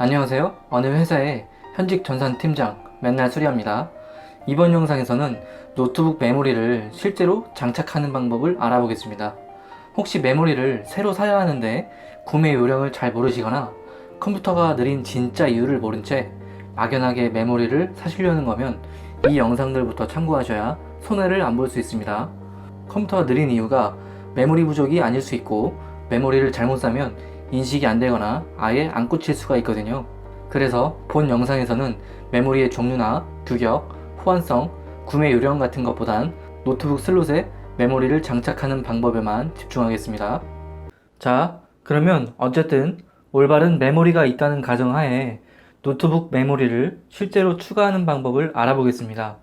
안녕하세요. 어느 회사의 현직 전산 팀장 맨날 수리합니다. 이번 영상에서는 노트북 메모리를 실제로 장착하는 방법을 알아보겠습니다. 혹시 메모리를 새로 사야 하는데 구매 요령을 잘 모르시거나 컴퓨터가 느린 진짜 이유를 모른 채 막연하게 메모리를 사시려는 거면 이 영상들부터 참고하셔야 손해를 안 볼 수 있습니다. 컴퓨터가 느린 이유가 메모리 부족이 아닐 수 있고 메모리를 잘못 사면 인식이 안 되거나 아예 안 꽂힐 수가 있거든요. 그래서 본 영상에서는 메모리의 종류나 규격, 호환성, 구매 요령 같은 것보단 노트북 슬롯에 메모리를 장착하는 방법에만 집중하겠습니다. 자, 그러면 어쨌든 올바른 메모리가 있다는 가정하에 노트북 메모리를 실제로 추가하는 방법을 알아보겠습니다.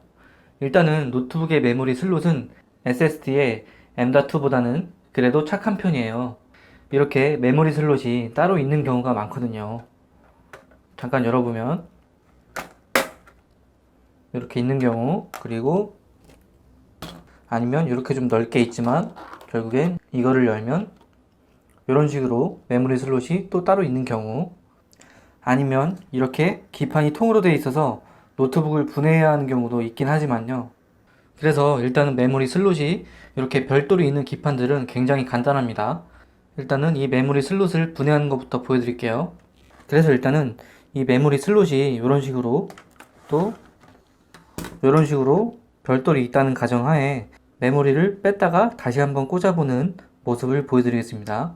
일단은 노트북의 메모리 슬롯은 SSD의 M.2보다는 그래도 착한 편이에요. 이렇게 메모리 슬롯이 따로 있는 경우가 많거든요. 잠깐 열어보면 이렇게 있는 경우 그리고 아니면 이렇게 좀 넓게 있지만 결국엔 이거를 열면 이런 식으로 메모리 슬롯이 또 따로 있는 경우 아니면 이렇게 기판이 통으로 되어 있어서 노트북을 분해해야 하는 경우도 있긴 하지만요. 그래서 일단은 메모리 슬롯이 이렇게 별도로 있는 기판들은 굉장히 간단합니다. 일단은 이 메모리 슬롯을 분해하는 것부터 보여드릴게요. 그래서 일단은 이 메모리 슬롯이 이런 식으로 또 이런 식으로 별도로 있다는 가정하에 메모리를 뺐다가 다시 한번 꽂아보는 모습을 보여드리겠습니다.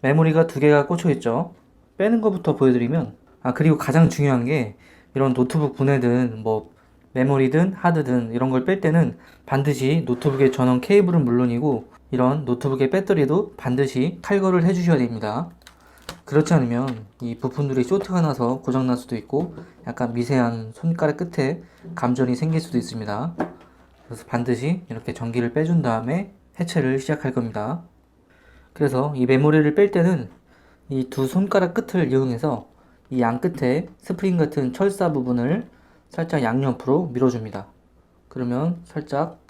메모리가 두 개가 꽂혀 있죠. 빼는 것부터 보여드리면 아 그리고 가장 중요한 게 이런 노트북 분해든 뭐 메모리든 하드든 이런 걸 뺄 때는 반드시 노트북의 전원 케이블은 물론이고 이런 노트북의 배터리도 반드시 탈거를 해주셔야 됩니다. 그렇지 않으면 이 부품들이 쇼트가 나서 고장날 수도 있고 약간 미세한 손가락 끝에 감전이 생길 수도 있습니다. 그래서 반드시 이렇게 전기를 빼준 다음에 해체를 시작할 겁니다. 그래서 이 메모리를 뺄 때는 이 두 손가락 끝을 이용해서 이 양 끝에 스프링 같은 철사 부분을 살짝 양옆으로 밀어줍니다. 그러면 살짝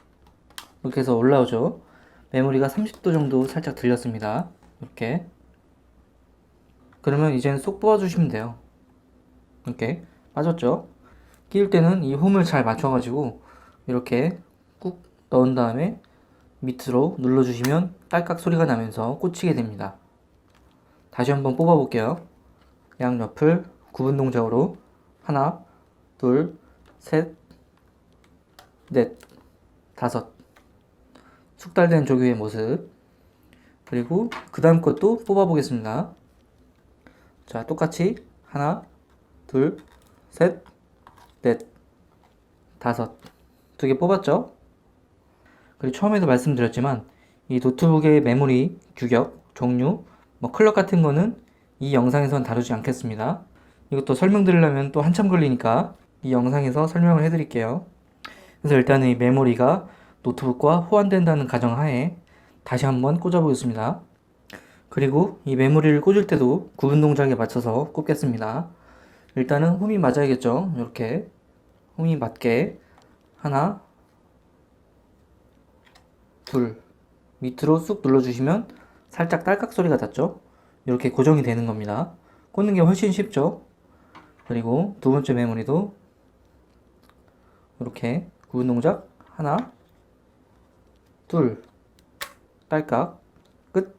이렇게 해서 올라오죠. 메모리가 30도 정도 살짝 들렸습니다. 이렇게. 그러면 이제는 쏙 뽑아주시면 돼요. 이렇게 빠졌죠? 끼울 때는 이 홈을 잘 맞춰가지고 이렇게 꾹 넣은 다음에 밑으로 눌러주시면 딸깍 소리가 나면서 꽂히게 됩니다. 다시 한번 뽑아볼게요. 양옆을 구분 동작으로 하나, 둘, 셋, 넷, 다섯. 숙달된 조교의 모습. 그리고 그 다음 것도 뽑아보겠습니다. 자, 똑같이 하나, 둘, 셋, 넷, 다섯. 두 개 뽑았죠? 그리고 처음에도 말씀드렸지만 이 노트북의 메모리, 규격, 종류, 뭐 클럭 같은 거는 이 영상에선 다루지 않겠습니다. 이것도 설명드리려면 또 한참 걸리니까 이 영상에서 설명을 해드릴게요. 그래서 일단은 이 메모리가 노트북과 호환된다는 가정하에 다시 한번 꽂아보겠습니다. 그리고 이 메모리를 꽂을 때도 구분 동작에 맞춰서 꽂겠습니다. 일단은 홈이 맞아야겠죠. 이렇게 홈이 맞게 하나, 둘 밑으로 쑥 눌러주시면 살짝 딸깍 소리가 났죠. 이렇게 고정이 되는 겁니다. 꽂는 게 훨씬 쉽죠. 그리고 두 번째 메모리도 이렇게 구분 동작 하나, 둘, 딸깍 끝.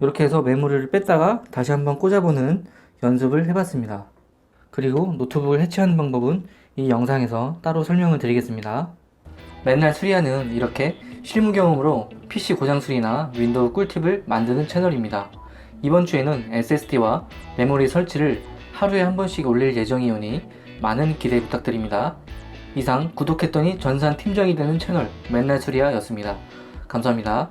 이렇게 해서 메모리를 뺐다가 다시 한번 꽂아보는 연습을 해봤습니다. 그리고 노트북을 해체하는 방법은 이 영상에서 따로 설명을 드리겠습니다. 맨날 수리하는 이렇게 실무 경험으로 PC 고장 수리나 윈도우 꿀팁을 만드는 채널입니다. 이번 주에는 SSD와 메모리 설치를 하루에 한 번씩 올릴 예정이오니 많은 기대 부탁드립니다. 이상 구독했더니 전산 팀장이 되는 채널 맨날 수리아였습니다. 감사합니다.